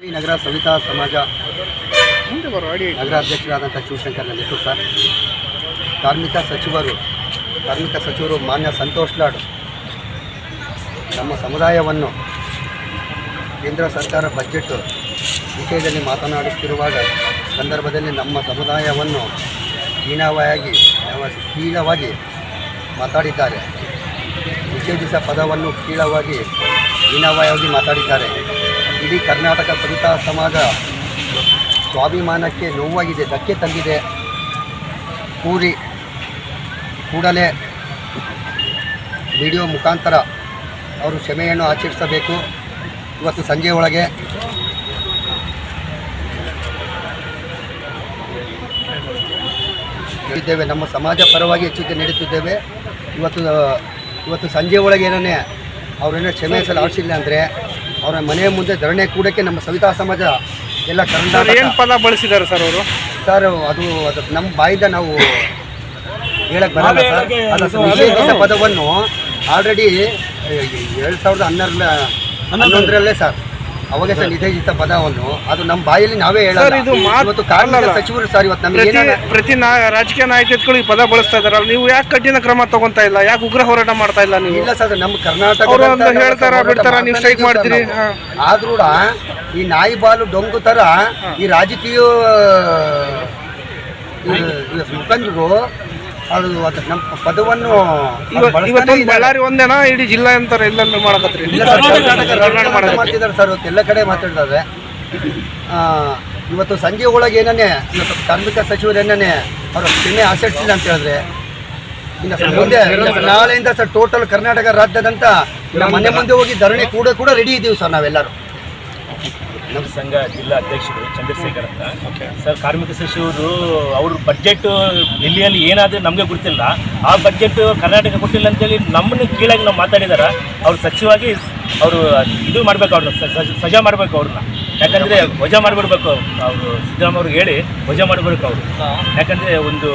ನಗರ ಸವಿತಾ ಸಮಾಜ. ಮುಂದೆ ನಗರ ಅಧ್ಯಕ್ಷರಾದಂಥ ಶಿವಶಂಕರ್ ನನ್ನ ಹೆಸರು ಸರ್. ಕಾರ್ಮಿಕ ಸಚಿವರು ಕಾರ್ಮಿಕ ಸಚಿವರು ಮಾನ್ಯ ಸಂತೋಷ್ ಲಾಡ್ ನಮ್ಮ ಸಮುದಾಯವನ್ನು ಕೇಂದ್ರ ಸರ್ಕಾರ ಬಜೆಟ್ ವಿಷಯದಲ್ಲಿ ಮಾತನಾಡುತ್ತಿರುವಾಗ ಸಂದರ್ಭದಲ್ಲಿ ನಮ್ಮ ಸಮುದಾಯವನ್ನು ಹೀನವಾಗಿ ಕೀಳವಾಗಿ ಮಾತಾಡಿದ್ದಾರೆ. ನಿಷೇಧಿಸ ಪದವನ್ನು ಕೀಳವಾಗಿ ಹೀನವಾಗಿ ಮಾತಾಡಿದ್ದಾರೆ. ಇಡೀ ಕರ್ನಾಟಕ ಸವಿತಾ ಸಮಾಜ ಸ್ವಾಭಿಮಾನಕ್ಕೆ ನೋವಾಗಿದೆ, ಧಕ್ಕೆ ತಂದಿದೆ. ಕೂಡಿ ಕೂಡಲೇ ವಿಡಿಯೋ ಮುಖಾಂತರ ಅವರು ಕ್ಷಮೆಯನ್ನು ಆಚರಿಸಬೇಕು. ಇವತ್ತು ಸಂಜೆ ಒಳಗೆ ಇದ್ದೇವೆ ನಮ್ಮ ಸಮಾಜ ಪರವಾಗಿ ಎಚ್ಚರಿಕೆ ನೀಡುತ್ತಿದ್ದೇವೆ. ಇವತ್ತು ಇವತ್ತು ಸಂಜೆ ಒಳಗೆ ಏನೇ ಅವರೇನೋ ಕ್ಷಮೆಸಲು ಆಡಿಸಿಲ್ಲ ಅಂದರೆ ಅವರ ಮನೆಯ ಮುಂದೆ ಧರಣಿ ಕೂಡಕ್ಕೆ ನಮ್ಮ ಸವಿತಾ ಸಮಾಜ ಎಲ್ಲ ಕರ್ನಾಟಕ ಏನು ಪದ ಬಳಸಿದ್ದಾರೆ ಸರ್ ಅವರು? ಸರ್ ಅದು ಅದು ನಮ್ಮ ಬಾಯಿಂದ ನಾವು ಹೇಳಕ್ ಬರಲ್ಲ ಸರ್. ಪದವನ್ನು ಆಲ್ರೆಡಿ ಎರಡು ಸಾವಿರದ ಹನ್ನೆರಡು ಹನ್ನೊಂದರಲ್ಲೇ ಸರ್. ಅವಾಗ ಸರ್ ನಿಷೇಧಿತ ಪದವನ್ನು ಅದು ನಮ್ಮ ಬಾಯಲ್ಲಿ ನಾವೇ ಹೇಳೋದು ಸರ್, ಇದು ಮಾತ್- ಕಾರ್ಮಿಕ ಸಚಿವರು ಸರ್ ಇವತ್ತು ನಮಗೆ ಪ್ರತಿ ಪ್ರತಿ ನಾ ರಾಜಕೀಯ ನಾಯಕತ್ಗಳು ಈ ಪದ ಬಳಸ್ತಾ ಇದಾರಲ್ಲ ನೀವು ಯಾಕೆ ಕಠಿಣ ಕ್ರಮ ತಗೊಂತ ಇಲ್ಲ? ಯಾಕೆ ಉಗ್ರ ಹೋರಾಟ ಮಾಡ್ತಾ ಇಲ್ಲ ನೀವು? ಇಲ್ಲ ಸರ್ ನಮ್ಮ ಕರ್ನಾಟಕ ಹೇಳ್ತಾರ, ಬಿಡ್ತಾರ, ನೀವು ಸ್ಟ್ರೈಕ್ ಮಾಡ್ತೀರಿ. ಆದ್ರೂ ಈ ನಾಯಿ ಬಾಲು ಡೊಂಗು ತರ ಈ ರಾಜಕೀಯ ಮುಖಂಡರು ಅದು ಅದು ನಮ್ಮ ಪದವನ್ನು ಇವತ್ತು. ಬಳ್ಳಾರಿ ಒಂದೇನಾ? ಇಡೀ ಜಿಲ್ಲಾ ಅಂತಾರೆ ಎಲ್ಲೆಲ್ಲೂ ಮಾಡಕತ್ರಿ. ಮಾಡ್ತಿದ್ದಾರೆ ಸರ್ ಇವತ್ತು ಎಲ್ಲ ಕಡೆ ಮಾತಾಡ್ತಾರೆ. ಇವತ್ತು ಸಂಜೆ ಒಳಗೆ ಏನೇ ಇವತ್ತು ಕಾರ್ಮಿಕ ಸಚಿವರು ಏನನ್ನೇ ಅವರ ಕ್ಷಮೆ ಆಚರಿಸಿಲ್ಲ ಅಂತ ಹೇಳಿದ್ರೆ ಇನ್ನು ಸರ್ ಮುಂದೆ ನಾಳೆಯಿಂದ ಸರ್ ಟೋಟಲ್ ಕರ್ನಾಟಕ ರಾಜ್ಯದಂತ ನಮ್ಮ ಮನೆ ಮುಂದೆ ಹೋಗಿ ಧರಣಿ ಕೂಡ ಕೂಡ ರೆಡಿ ಇದ್ದೀವಿ ಸರ್ ನಾವೆಲ್ಲರೂ. ನಮ್ಮ ಸಂಘ ಜಿಲ್ಲಾ ಅಧ್ಯಕ್ಷರು ಚಂದ್ರಶೇಖರ್ ಅಂತ. ಸರ್ ಕಾರ್ಮಿಕ ಸಚಿವರು ಅವ್ರ ಬಡ್ಜೆಟ್ ಡೆಲ್ಲಿಯಲ್ಲಿ ಏನಾದರೂ ನಮಗೆ ಗೊತ್ತಿಲ್ಲ. ಆ ಬಜೆಟ್ ಕರ್ನಾಟಕ ಕೊಟ್ಟಿಲ್ಲ ಅಂತೇಳಿ ನಮ್ಮನ್ನು ಕೀಳಾಗಿ ನಾವು ಮಾತಾಡಿದಾರ. ಅವ್ರು ಸಚಿವಾಗಿ ಅವರು ಇದು ಮಾಡಬೇಕು ಅವ್ರನ್ನ ಸಜಾ ಮಾಡಬೇಕು ಅವ್ರನ್ನ. ಯಾಕಂದರೆ ವಜಾ ಮಾಡಿಬಿಡ್ಬೇಕು ಅವರು. ಸಿದ್ದರಾಮಯ್ಯವ್ರಿಗೆ ಹೇಳಿ ವಜಾ ಮಾಡಿಬಿಡ್ಬೇಕು ಅವರು. ಯಾಕಂದರೆ ಒಂದು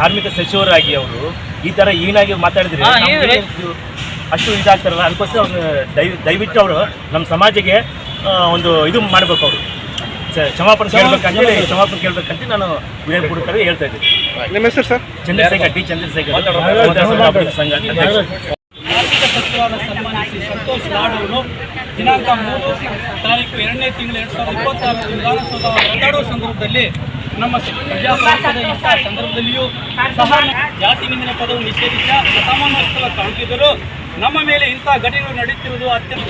ಕಾರ್ಮಿಕ ಸಚಿವರಾಗಿ ಅವರು ಈ ಥರ ಹೀನಾಗಿ ಮಾತಾಡಿದ್ರೆ ಅಷ್ಟು ಇದಾಗ್ತಾರಲ್ಲ. ಅದಕ್ಕೋಸ್ಕರ ಅವ್ರು ದಯ ದಯವಿಟ್ಟು ಅವರು ನಮ್ಮ ಸಮಾಜಕ್ಕೆ ಒಂದು ಇದು ಮಾಡಬೇಕು ಅವರು. ಕ್ಷಮಾಪಣೆ ಕೇಳಬೇಕಂತೇಳಿ ಕ್ಷಮಾಪಣೆ ಕೇಳ್ಬೇಕಂತ ನಾನು ವಿನಯ ಪೂರ್ವಕವಾಗಿ ಹೇಳ್ತಾ ಇದ್ದೀನಿ. ನಿಮ್ಮ ಹೆಸರು ಸರ್? ಚಂದ್ರಶೇಖರ್ ಡಿ ಚಂದ್ರಶೇಖರ್. ಸಂಘ ಆರ್ಥಿಕ ಶ್ರೀ ಸಂತೋಷ್ ಲಾಡ್ ಅವರು ದಿನಾಂಕ ಮೂರು ತಾರೀಕು ಎರಡನೇ ತಿಂಗಳು ಎರಡು ಸಾವಿರದ ಇಪ್ಪತ್ತಾರು ವಿಧಾನಸೌಧ ಮಾತಾಡುವ ಸಂದರ್ಭದಲ್ಲಿ ನಮ್ಮ ಪ್ರಜಾಪ್ರಭುತ್ವದ ಇಂಥ ಸಂದರ್ಭದಲ್ಲಿಯೂ ಸಹ ಜಾತಿ ನಿಂದನೆ ಪದವು ನಿಷೇಧಿಸ ಅಸಾಮಾನ್ಯ ಸ್ಥಳ ಕಾಣುತ್ತಿದ್ದರು ನಮ್ಮ ಮೇಲೆ ಇಂಥ ಘಟನೆಗಳು ನಡೆಯುತ್ತಿರುವುದು ಅತ್ಯಂತ